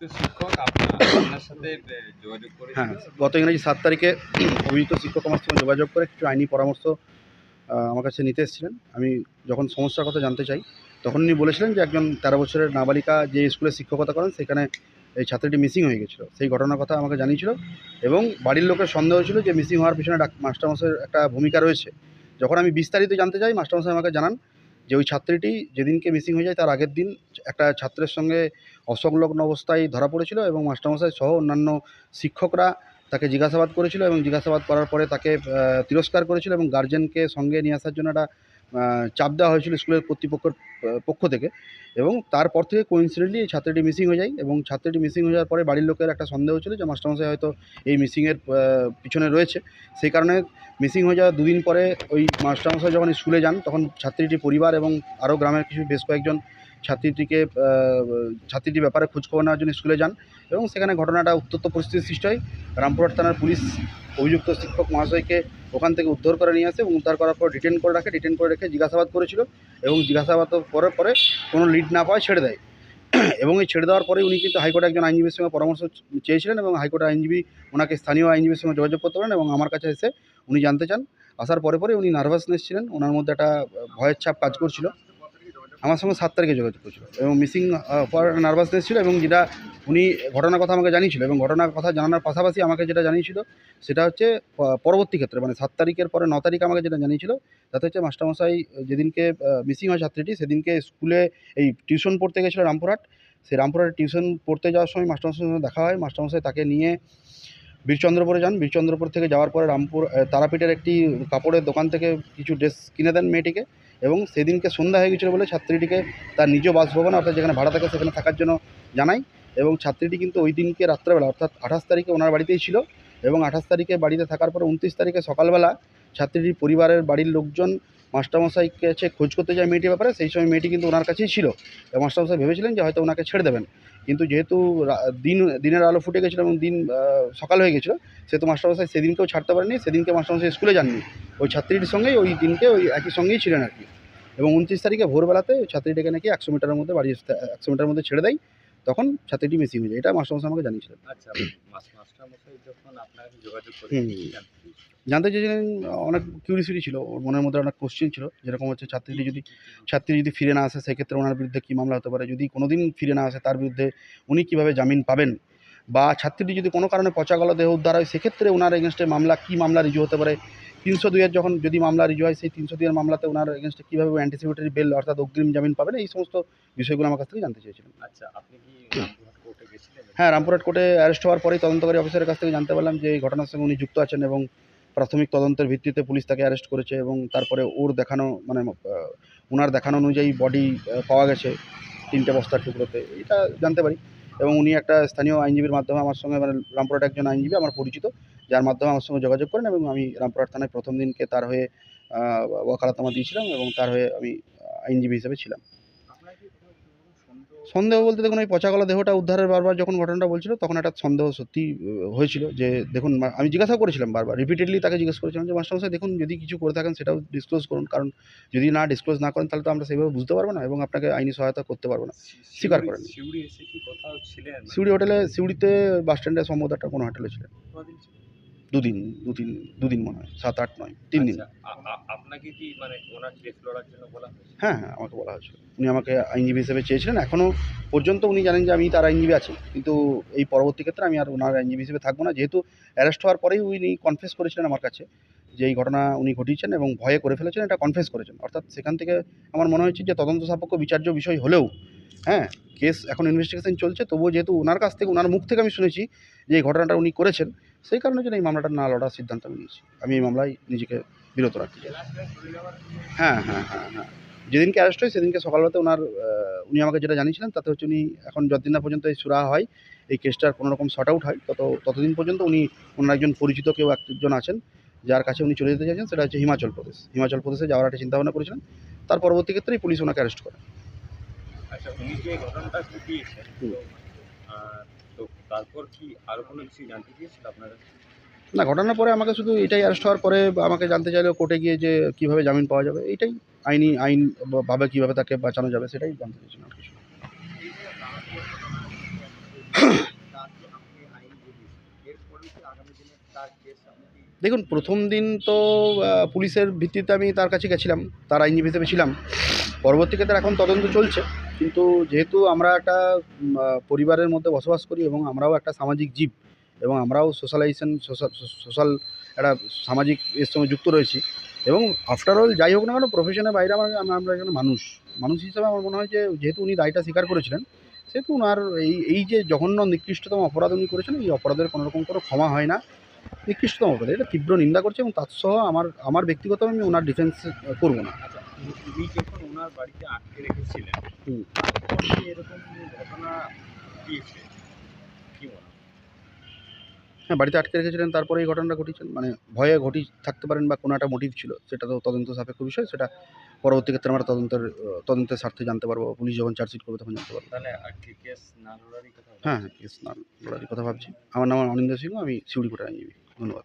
শিক্ষক হ্যাঁ গত ইংরেজি সাত তারিখে অভিযুক্ত শিক্ষক আমার সঙ্গে যোগাযোগ করে কিছু আইনি পরামর্শ আমার কাছে নিতে এসেছিলেন। আমি যখন সমস্যার কথা জানতে চাই, তখন উনি বলেছিলেন যে একজন তেরো বছরের নাবালিকা যে স্কুলে শিক্ষকতা করেন, সেখানে এই ছাত্রীটি মিসিং হয়ে গেছিল। সেই ঘটনার কথা আমাকে জানিয়েছিল এবং বাড়ির লোকের সন্দেহ ছিল যে মিসিং হওয়ার পিছনে ডাক- মাস্টারমশাইয়ের একটা ভূমিকা রয়েছে। যখন আমি বিস্তারিত জানতে চাই, মাস্টারমশাই আমাকে জানান যে ওই ছাত্রীটি যেদিনকে মিসিং হয়ে যায়, তার আগের দিন একটা ছাত্রের সঙ্গে অসংলগ্ন অবস্থায় ধরা পড়েছিল এবং মাস্টারমশাই সহ অন্যান্য শিক্ষকরা তাকে জিজ্ঞাসাবাদ করেছিল এবং জিজ্ঞাসাবাদ করার পরে তাকে তিরস্কার করেছিল এবং গার্জেনকে সঙ্গে নিয়ে আসার জন্য একটা চাপ দেওয়া হয়েছিল স্কুলের কর্তৃপক্ষের পক্ষ থেকে এবং তারপর থেকে কোইন্সিডেন্টলি এই ছাত্রীটি মিসিং হয়ে যায় এবং ছাত্রীটি মিসিং হয়ে যাওয়ার পরে বাড়ির লোকের একটা সন্দেহ ছিল যে মাস্টারমশাই হয়তো এই মিসিংয়ের পিছনে রয়েছে। সেই কারণে মিসিং হয়ে যাওয়ার দুদিন পরে ওই মাস্টারমশাই যখন স্কুলে যান তখন ছাত্রীটির পরিবার এবং আরও গ্রামের কিছু, বেশ কয়েকজন ছাত্রীটিকে ছাত্রীটির ব্যাপারে খোঁজখবর নেওয়ার জন্য স্কুলে যান এবং সেখানে ঘটনাটা উত্তপ্ত পরিস্থিতির সৃষ্টি হয়। রামপুরহাট থানার পুলিশ অভিযুক্ত শিক্ষক মহাশয়কে ওখান থেকে উদ্ধার করে নিয়ে আসে এবং উদ্ধার করার পর ডিটেন করে রাখে ডিটেন করে রেখে জিজ্ঞাসাবাদ করেছিল এবং জিজ্ঞাসাবাদ করার পরে কোনো লিড না পাওয়ায় ছেড়ে দেয়। এবং এই ছেড়ে দেওয়ার পরে উনি কিন্তু হাইকোর্টে একজন আইনজীবীর সঙ্গে পরামর্শ চেয়েছিলেন এবং হাইকোর্টের আইনজীবী ওনাকে স্থানীয় আইনজীবীর সঙ্গে যোগাযোগ করতে পারেন এবং আমার কাছে এসে উনি জানতে চান। আসার পরে পরে উনি নার্ভাসনেস ছিলেন। ওনার মধ্যে একটা ভয়ের ছাপ কাজ করছিল। আমার সঙ্গে সাত তারিখে যোগাযোগ করেছিল এবং মিসিং পর নার্ভাসনেস ছিল এবং যেটা উনি ঘটনার কথা আমাকে জানিয়েছিল এবং ঘটনার কথা জানানোর পাশাপাশি আমাকে যেটা জানিয়েছিল সেটা হচ্ছে পরবর্তী ক্ষেত্রে মানে সাত তারিখের পরে ন তারিখ আমাকে যেটা জানিয়েছিল, তাতে হচ্ছে মাস্টারমশাই যেদিনকে মিসিং হয় ছাত্রীটি সেদিনকে স্কুলে এই টিউশন পড়তে গেছিল রামপুরহাট। সেই রামপুরহাটে টিউশন পড়তে যাওয়ার সময় মাস্টারমশাইয়ের সঙ্গে দেখা হয়। মাস্টারমশাই তাকে নিয়ে বীরচন্দ্রপুরে যান। বীরচন্দ্রপুর থেকে যাওয়ার পরে রামপুর তারাপীঠের একটি কাপড়ের দোকান থেকে কিছু ড্রেস কিনে দেন মেয়েটিকে এবং সেদিনকে সন্ধ্যা হয়ে গেছিল বলে ছাত্রীটিকে তার নিজ বাসভবনে, অর্থাৎ যেখানে ভাড়া থাকে সেখানে থাকার জন্য জানাই এবং ছাত্রীটি কিন্তু ওই দিনকে রাত্রেবেলা, অর্থাৎ আঠাশ তারিখে ওনার বাড়িতেই ছিল এবং আঠাশ তারিখে বাড়িতে থাকার পরে উনত্রিশ তারিখে সকালবেলা ছাত্রীটির পরিবারের বাড়ির লোকজন মাস্টারমশাইকে কাছে খোঁজ করতে যায় মেয়েটির ব্যাপারে। সেই সময় মেয়েটি কিন্তু ওনার কাছেই ছিল। এবং মাস্টারমশাই ভেবেছিলেন যে হয়তো ওনাকে ছেড়ে দেবেন। কিন্তু যেহেতু দিন দিনের আলো ফুটে গেছিল এবং দিন সকাল হয়ে গেছিল সেহেতু মাস্টারমশাই সেদিনকেও ছাড়তে পারেনি সেদিনকে মাস্টারমশাই স্কুলে যাননি। ওই ছাত্রীটির সঙ্গেই ওই দিনকে ওই একই সঙ্গেই ছিলেন আর কি। এবং উনত্রিশ তারিখে ভোরবেলাতে ওই ছাত্রীটিকে নাকি একশো মিটারের মধ্যে বাড়ি একশো মিটারের মধ্যে ছেড়ে দেয় তখন ছাত্রীটি মিসিং হয়ে যায়। এটা মাস্টারমশাই আমাকে জানিয়েছিলেন। আচ্ছা মাস্টারমশাই যখন আপনার যোগাযোগ জানতে চেয়েছিলেন? অনেক কিউরিসিটি ছিল ওর মনের মধ্যে অনেক কোশ্চেন ছিল যেরকম হচ্ছে ছাত্রীটি যদি ছাত্রী যদি ফিরে না আসে সেক্ষেত্রে ওনার বিরুদ্ধে কী মামলা হতে পারে? যদি কোনোদিন ফিরে না আসে তার বিরুদ্ধে উনি কীভাবে জামিন পাবেন? বা ছাত্রীটি যদি কোনো কারণে পচা গলা দেহ উদ্ধার হয় সেক্ষেত্রে ওনার এগেনস্টে মামলা কী মামলা রিজু হতে পারে? তিনশো দুইয়ের যখন যদি মামলা রিজু হয় সেই তিনশো দুইয়ের মামলাতে ওনার এগেনস্টে কীভাবে অ্যান্টিসিপেটরি বেল অর্থাৎ অগ্রিম জামিন পাবেন? এই সমস্ত বিষয়গুলো আমার কাছ থেকে জানতে চেয়েছিলেন আচ্ছা আপনি কি হ্যাঁ রামপুরহাট কোর্টে অ্যারেস্ট হওয়ার পরেই তদন্তকারী অফিসারের কাছ থেকে জানতে পারলাম যে এই ঘটনার সঙ্গে উনি যুক্ত আছেন এবং প্রাথমিক তদন্তের ভিত্তিতে পুলিশ তাকে অ্যারেস্ট করেছে এবং তারপরে ওর দেখানো মানে ওনার দেখানো অনুযায়ী বডি পাওয়া গেছে তিনটে বস্তার টুকরোতে। এটা জানতে পারি। এবং উনি একটা স্থানীয় আইনজীবীর মাধ্যমে আমার সঙ্গে মানে রামপুরহাট একজন আইনজীবী আমার পরিচিত যার মাধ্যমে আমার সঙ্গে যোগাযোগ করেন এবং আমি রামপুরহাট থানায় প্রথম দিনকে তার হয়ে আহ, ওয়াকালাতনামা দিয়েছিলাম এবং তার হয়ে আমি আইনজীবী হিসেবে ছিলাম। সন্দেহ বলতে দেখুন ওই পচাগলা দেহটা উদ্ধারের বারবার যখন ঘটনাটা বলছিল তখন একটা সন্দেহ সত্যি হয়েছিল যে দেখুন আমি জিজ্ঞাসা করেছিলাম বারবার রিপিটেডলি তাকে জিজ্ঞেস করেছিলাম যে মাস্টারমশাই দেখুন যদি কিছু করে থাকেন সেটাও ডিসক্লোজ করুন কারণ যদি না ডিসক্লোজ না করেন তাহলে তো আমরা সেইভাবে বুঝতে পারব না এবং আপনাকে আইনি সহায়তা করতে পারব না স্বীকার করেন। সিউড়ি হোটেলে সিউড়িতে বাস স্ট্যান্ডে সম্ভবত একটা কোনো হোটেলে ছিলেন? দুদিন দুদিন দুদিন মনে হয় সাত আট নয় তিন দিন। আচ্ছা, আপনাকে কি মানে ওনার কেস লড়ার জন্য বলা হ্যাঁ হ্যাঁ আমাকে বলা হয়েছিল। উনি আমাকে আইনজীবী হিসেবে চেয়েছিলেন এখনও পর্যন্ত উনি জানেন যে আমি তার আইনজীবী আছি। কিন্তু এই পরবর্তী ক্ষেত্রে আমি আর ওনার আইনজীবী হিসেবে থাকব না। যেহেতু অ্যারেস্ট হওয়ার পরেই উনি কনফেস করেছিলেন আমার কাছে যে এই ঘটনা উনি ঘটিয়েছেন এবং ভয়ে করে ফেলেছেন এটা কনফেস করেছেন। অর্থাৎ সেখান থেকে আমার মনে হয়েছে যে তদন্ত সাপেক্ষ বিচার্য বিষয় হলেও হ্যাঁ কেস এখন ইনভেস্টিগেশন চলছে তবুও যেহেতু ওনার কাছ থেকে ওনার মুখ থেকে আমি শুনেছি যে এই ঘটনাটা উনি করেছেন সেই কারণে জন্য এই মামলাটা না লড়ার সিদ্ধান্ত আমি নিয়েছি। আমি এই মামলায় নিজেকে বিরত রাখতে চাই। হ্যাঁ হ্যাঁ হ্যাঁ হ্যাঁ। যেদিনকে অ্যারেস্ট হয় সেদিনকে সকালবেলাতে ওনার উনি আমাকে যেটা জানিয়েছিলেন তাতে হচ্ছে উনি এখন যতদিন না পর্যন্ত এই সুরা হয় এই কেসটার কোনো রকম শর্ট আউট হয় তত ততদিন পর্যন্ত উনি ওনার একজন পরিচিত কেউ একজন আছেন যার কাছে উনি চলে যেতে চাইছেন সেটা হচ্ছে হিমাচল প্রদেশ। হিমাচল প্রদেশে যাওয়ার একটা চিন্তাভাবনা করেছিলেন। তার পরবর্তী ক্ষেত্রেই পুলিশ ওনাকে অ্যারেস্ট করে। আচ্ছা উনি যে ঘটনাটা ঘটিয়েছেন তারপর কি কোনো কিছু জানতে চেয়েছিল আপনারা? না ঘটনার পরে আমাকে শুধু এটাই অ্যারেস্ট হওয়ার পরে আমাকে জানতে চাইলো কোর্টে গিয়ে যে কীভাবে জামিন পাওয়া যাবে, এটাই আইনি আইন ভাবে কীভাবে তাকে বাঁচানো যাবে সেটাই জানতে চেয়েছিলাম কিছু দেখুন, প্রথম দিন তো পুলিশের ভিত্তিতে আমি তার কাছে গেছিলাম, তার আইনজীবী হিসেবে ছিলাম। পরবর্তীকালে এখন তদন্ত চলছে। কিন্তু যেহেতু আমরা একটা পরিবারের মধ্যে বসবাস করি এবং আমরাও একটা সামাজিক জীব এবং আমরাও সোশ্যালাইজেশন, সোশ্যাল একটা সামাজিক এর সঙ্গে যুক্ত রয়েছি এবং আফটার অল যাই হোক না কেন প্রফেশনের বাইরে আমার, আমরা এখানে মানুষ। মানুষ হিসেবে আমার মনে হয় যে, যেহেতু উনি দায়টা স্বীকার করেছিলেন, সেহেতু ওনার এই এই যে জঘন্য, নিকৃষ্টতম অপরাধ উনি করেছেন, এই অপরাধের কোনোরকম কোনো ক্ষমা হয় না। নিকৃষ্টতম অপরাধ, এটা তীব্র নিন্দা করছে এবং তার সহ আমার আমার ব্যক্তিগত আমি ওনার ডিফেন্স করব না। উনি যখন ওনার বাড়িতে আটকে রেখেছিলেন তারপর এরকম ঘটনা ঘটিয়েছে কি মনে হ্যাঁ বাড়িতে আটকে রেখেছিলেন তারপরে এই ঘটনাটা ঘটিয়েছেন? মানে ভয়ে ঘটি থাকতে পারেন বা কোনো একটা মোটিভ ছিল সেটা তো তদন্ত সাপেক্ষ বিষয় সেটা পরবর্তী ক্ষেত্রে আমরা তদন্তের তদন্তের স্বার্থে জানতে পারব পুলিশ যখন চার্জশিট করবে তখন জানতে পারব। তাহলে আর কেস না লড়ারই কথা হ্যাঁ হ্যাঁ কেস না লড়ার কথা ভাবছি। আমার নাম অনিন্দ সিংহ আমি সিউড়ি কোটার আইনজীবী। ধন্যবাদ।